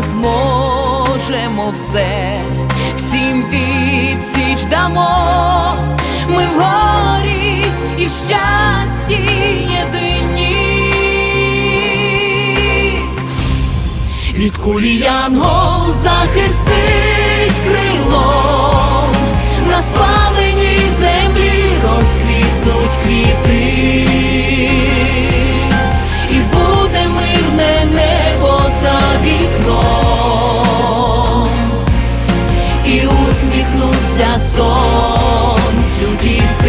зможемо все, всім відсіч дамо, ми в горі і в щасті єдині. Від кулі янгол захистить сонцю діти.